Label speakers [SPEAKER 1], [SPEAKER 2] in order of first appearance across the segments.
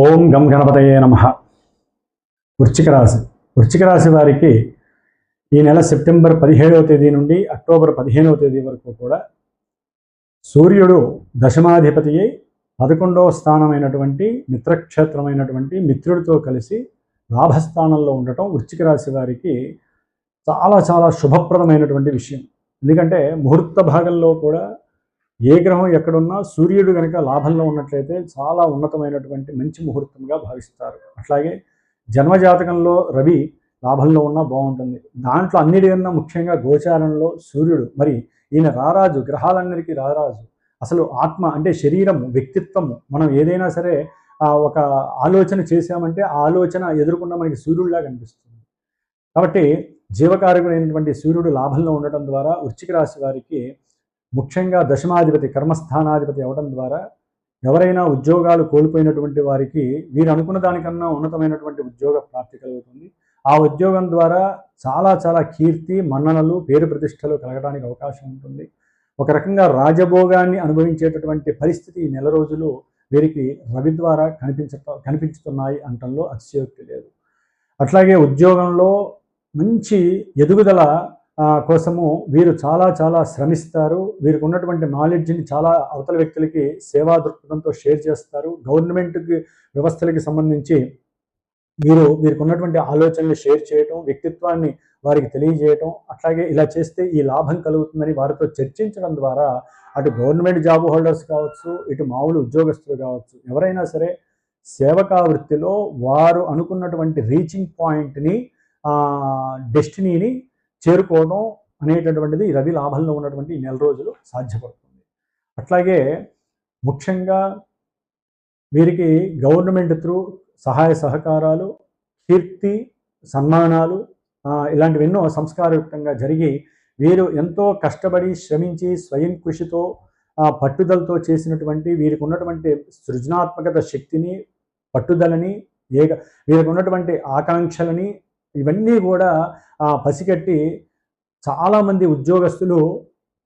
[SPEAKER 1] ఓం గం గణపతయే నమ. వృశ్చిక రాశి. వృశ్చిక రాశి వారికి ఈ నెల సెప్టెంబర్ పదిహేడవ తేదీ నుండి అక్టోబర్ పదిహేనవ తేదీ వరకు కూడా సూర్యుడు దశమాధిపతి అయి పదకొండవ స్థానమైనటువంటి మిత్రక్షేత్రమైనటువంటి మిత్రుడితో కలిసి లాభస్థానంలో ఉండటం వృశ్చిక రాశి వారికి చాలా చాలా శుభప్రదమైనటువంటి విషయం. ఎందుకంటే ముహూర్త భాగంలో కూడా ఏ గ్రహం ఎక్కడున్నా సూర్యుడు కనుక లాభంలో ఉన్నట్లయితే చాలా ఉన్నతమైనటువంటి మంచి ముహూర్తంగా భావిస్తారు. అట్లాగే జన్మజాతకంలో రవి లాభంలో ఉన్నా బాగుంటుంది. దాంట్లో అన్నిటికన్నా ముఖ్యంగా గోచారంలో సూర్యుడు. మరి ఈయన రారాజు గ్రహాలన్నిటికీ రారాజు. అసలు ఆత్మ అంటే శరీరం వ్యక్తిత్వము. మనం ఏదైనా సరే ఒక ఆలోచన చేశామంటే ఆ ఆలోచన ఎదుర్కొన్న మనకి సూర్యుడిలా కనిపిస్తుంది. కాబట్టి జీవకారకుడైనటువంటి సూర్యుడు లాభంలో ఉండటం ద్వారా వృశ్చిక రాశి వారికి ముఖ్యంగా దశమాధిపతి కర్మస్థానాధిపతి అవడం ద్వారా ఎవరైనా ఉద్యోగాలు కోల్పోయినటువంటి వారికి వీరు అనుకున్న దానికన్నా ఉన్నతమైనటువంటి ఉద్యోగ ప్రాప్తి కలుగుతుంది. ఆ ఉద్యోగం ద్వారా చాలా చాలా కీర్తి మన్ననలు పేరు ప్రతిష్టలు కలగడానికి అవకాశం ఉంటుంది. ఒక రకంగా రాజభోగాన్ని అనుభవించేటటువంటి పరిస్థితి ఈ నెల రోజులు వీరికి రవి ద్వారా కనిపించ కనిపించుతున్నాయి అంటంలో అతిశయోక్తి లేదు. అట్లాగే ఉద్యోగంలో మంచి ఎదుగుదల కోసము వీరు చాలా చాలా శ్రమిస్తారు. వీరికి ఉన్నటువంటి నాలెడ్జ్ని చాలా అవతల వ్యక్తులకి సేవా దృక్పథంతో షేర్ చేస్తారు. గవర్నమెంట్కి వ్యవస్థలకి సంబంధించి వీరు వీరికి ఉన్నటువంటి ఆలోచనలు షేర్ చేయటం వ్యక్తిత్వాన్ని వారికి తెలియజేయటం అట్లాగే ఇలా చేస్తే ఈ లాభం కలుగుతుందని వారితో చర్చించడం ద్వారా అటు గవర్నమెంట్ జాబ్ హోల్డర్స్ కావచ్చు ఇటు మామూలు ఉద్యోగస్తులు కావచ్చు ఎవరైనా సరే సేవకా వృత్తిలో వారు అనుకున్నటువంటి రీచింగ్ పాయింట్ని డెస్టినీని చేరుకోవడం అనేటటువంటిది రవి లాభంలో ఉన్నటువంటి ఈ నెల రోజులు సాధ్యపడుతుంది. అట్లాగే ముఖ్యంగా వీరికి గవర్నమెంట్ త్రూ సహాయ సహకారాలు కీర్తి సన్మానాలు ఇలాంటివెన్నో ఇలాంటివి ఎన్నో సంస్కారయుక్తంగా జరిగి వీరు ఎంతో కష్టపడి శ్రమించి స్వయం కృషితో పట్టుదలతో చేసినటువంటి వీరికి ఉన్నటువంటి సృజనాత్మకత శక్తిని పట్టుదలని ఏక వీరికి ఉన్నటువంటి ఆకాంక్షలని ఇవన్నీ కూడా ఆ, పసిగట్టి చాలామంది ఉద్యోగస్తులు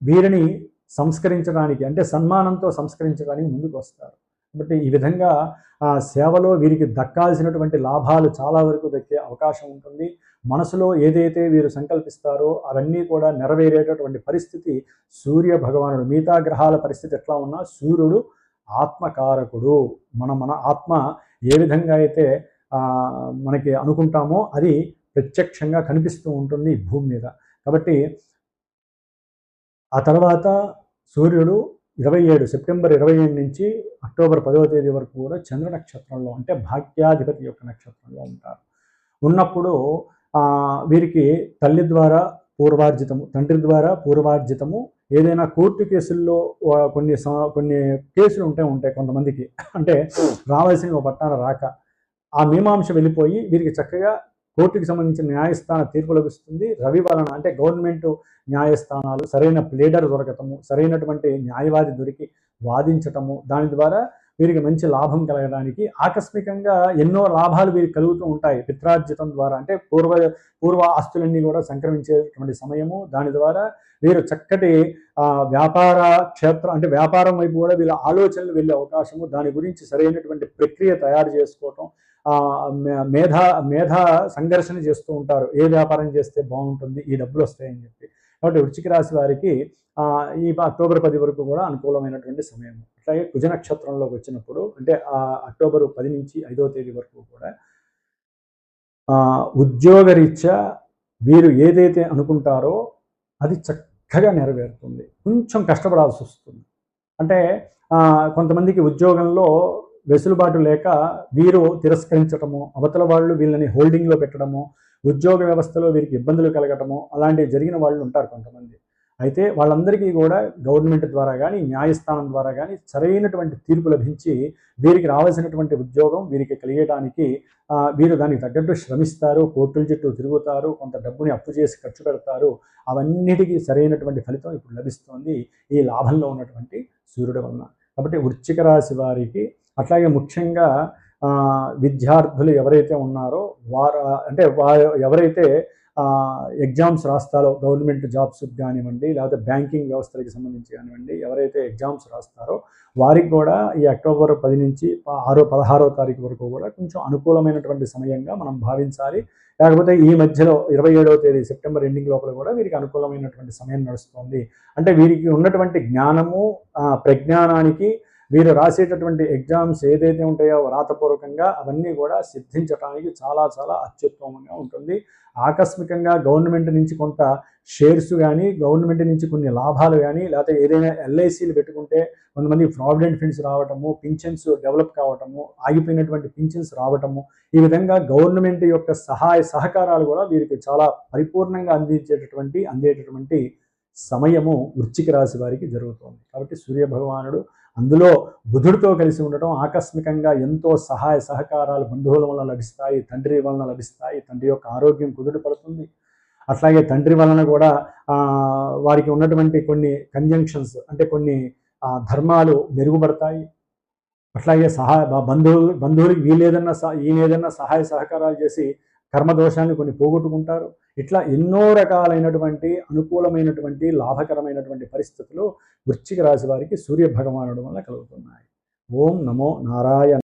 [SPEAKER 1] వీరిని సంస్కరించడానికి అంటే సన్మానంతో సంస్కరించడానికి ముందుకు వస్తారు. కాబట్టి ఈ విధంగా ఆ సేవలో వీరికి దక్కాల్సినటువంటి లాభాలు చాలా వరకు దక్కే అవకాశం ఉంటుంది. మనసులో ఏదైతే వీరు సంకల్పిస్తారో అవన్నీ కూడా నెరవేరేటటువంటి పరిస్థితి సూర్య భగవానుడు మిగతా గ్రహాల పరిస్థితి ఎట్లా ఉన్నా సూర్యుడు ఆత్మకారకుడు. మన మన ఆత్మ ఏ విధంగా అయితే మనకి అనుకుంటామో అది ప్రత్యక్షంగా కనిపిస్తూ ఉంటుంది ఈ భూమి మీద. కాబట్టి ఆ తర్వాత సూర్యుడు ఇరవై ఏడు సెప్టెంబర్ ఇరవై ఏడు నుంచి అక్టోబర్ పదవ తేదీ వరకు కూడా చంద్ర నక్షత్రంలో అంటే భాగ్యాధిపతి యొక్క నక్షత్రంలో ఉంటారు. ఉన్నప్పుడు వీరికి తల్లి ద్వారా పూర్వార్జితము తండ్రి ద్వారా పూర్వార్జితము ఏదైనా కోర్టు కేసుల్లో కొన్ని కొన్ని కేసులు ఉంటాయి ఉంటాయి కొంతమందికి. అంటే రావాల్సిన ఒక పట్టాన రాక ఆ మీమాంస వెళ్ళిపోయి వీరికి చక్కగా కోర్టుకి సంబంధించిన న్యాయస్థాన తీర్పు లభిస్తుంది. రవి వలన అంటే గవర్నమెంట్ న్యాయస్థానాలు సరైన ప్లేడర్ దొరకటము సరైనటువంటి న్యాయవాది దొరికి వాదించటము దాని ద్వారా వీరికి మంచి లాభం కలగడానికి ఆకస్మికంగా ఎన్నో లాభాలు వీరికి కలుగుతూ ఉంటాయి. పిత్రార్జితం ద్వారా అంటే పూర్వ పూర్వ ఆస్తులన్నీ కూడా సంక్రమించేటువంటి సమయము. దాని ద్వారా వీరు చక్కటి వ్యాపార క్షేత్రం అంటే వ్యాపారం వైపు కూడా వీళ్ళ ఆలోచనలు వెళ్ళే అవకాశము. దాని గురించి సరైనటువంటి ప్రక్రియ తయారు చేసుకోవటం మేధా మేధా సంఘర్షణ చేస్తూ ఉంటారు. ఏ వ్యాపారం చేస్తే బాగుంటుంది ఈ డబ్బులు వస్తాయని చెప్పి. కాబట్టి వృశ్చిక రాశి వారికి ఈ అక్టోబర్ పది వరకు కూడా అనుకూలమైనటువంటి సమయం. అట్లాగే కుజ నక్షత్రంలోకి వచ్చినప్పుడు అంటే ఆ అక్టోబర్ పది నుంచి ఐదో తేదీ వరకు కూడా ఉద్యోగరీత్యా వీరు ఏదైతే అనుకుంటారో అది చక్కగా నెరవేరుతుంది. కొంచెం కష్టపడాల్సి వస్తుంది. అంటే కొంతమందికి ఉద్యోగంలో వెసులుబాటు లేక వీరు తిరస్కరించటము అవతల వాళ్ళు వీళ్ళని హోల్డింగ్లో పెట్టడము ఉద్యోగ వ్యవస్థలో వీరికి ఇబ్బందులు కలగటము అలాంటివి జరిగిన వాళ్ళు ఉంటారు కొంతమంది. అయితే వాళ్ళందరికీ కూడా గవర్నమెంట్ ద్వారా కానీ న్యాయస్థానం ద్వారా కానీ సరైనటువంటి తీర్పు లభించి వీరికి రావాల్సినటువంటి ఉద్యోగం వీరికి కలిగేయడానికి వీరు దానికి తగ్గట్టు శ్రమిస్తారు కోర్టుల చుట్టూ తిరుగుతారు కొంత డబ్బుని అప్పు చేసి ఖర్చు పెడతారు. అవన్నిటికీ సరైనటువంటి ఫలితం ఇప్పుడు లభిస్తోంది ఈ లాభంలో ఉన్నటువంటి సూర్యుడు వలన. కాబట్టి వృశ్చిక రాశి వారికి అట్లాగే ముఖ్యంగా విద్యార్థులు ఎవరైతే ఉన్నారో వారు అంటే వారు ఎవరైతే ఎగ్జామ్స్ రాస్తారో గవర్నమెంట్ జాబ్స్ కానివ్వండి లేకపోతే బ్యాంకింగ్ వ్యవస్థలకు సంబంధించి కానివ్వండి ఎవరైతే ఎగ్జామ్స్ రాస్తారో వారికి కూడా ఈ అక్టోబర్ పది నుంచి ప- ఆరో పదహారో తారీఖు వరకు కూడా కొంచెం అనుకూలమైనటువంటి సమయంగా మనం భావించాలి. లేకపోతే ఈ మధ్యలో ఇరవై ఏడవ తేదీ సెప్టెంబర్ ఎండింగ్ లోపల కూడా వీరికి అనుకూలమైనటువంటి సమయం నడుస్తుంది. అంటే వీరికి ఉన్నటువంటి జ్ఞానము ప్రజ్ఞానానికి వీరు రాసేటటువంటి ఎగ్జామ్స్ ఏదైతే ఉంటాయో వ్రాతపూర్వకంగా అవన్నీ కూడా సిద్ధించడానికి చాలా చాలా అత్యుత్తమంగా ఉంటుంది. ఆకస్మికంగా గవర్నమెంట్ నుంచి కొంత షేర్స్ కానీ గవర్నమెంట్ నుంచి కొన్ని లాభాలు కానీ లేకపోతే ఏదైనా ఎల్ఐసీలు పెట్టుకుంటే కొంతమంది ప్రావిడెంట్ ఫండ్స్ రావటము పింఛన్స్ డెవలప్ కావటము ఆగిపోయినటువంటి పింఛన్స్ రావటము ఈ విధంగా గవర్నమెంట్ యొక్క సహాయ సహకారాలు కూడా వీరికి చాలా పరిపూర్ణంగా అందించేటటువంటి అందేటటువంటి సమయము వృచ్చిక రాశి వారికి జరుగుతుంది. కాబట్టి సూర్య భగవానుడు అందులో బుధుడితో కలిసి ఉండటం ఆకస్మికంగా ఎంతో సహాయ సహకారాలు బంధువుల వలన లభిస్తాయి తండ్రి వలన లభిస్తాయి తండ్రి యొక్క ఆరోగ్యం కుదుడు పడుతుంది. అట్లాగే తండ్రి వలన కూడా వారికి ఉన్నటువంటి కొన్ని కంజంక్షన్స్ అంటే కొన్ని ధర్మాలు మెరుగుపడతాయి. అట్లాగే సహాయ బంధువులు బంధువులకి వీళ్ళేదన్నా సహ ఈయన ఏదన్నా సహాయ సహకారాలు చేసి కర్మదోషాన్ని కొన్ని పోగొట్టుకుంటారు. ఇట్లా ఎన్నో రకాలైనటువంటి అనుకూలమైనటువంటి లాభకరమైనటువంటి పరిస్థితులు వృశ్చిక రాశి వారికి సూర్య భగవానుడు వల్ల కలుగుతున్నాయి. ఓం నమో నారాయణ.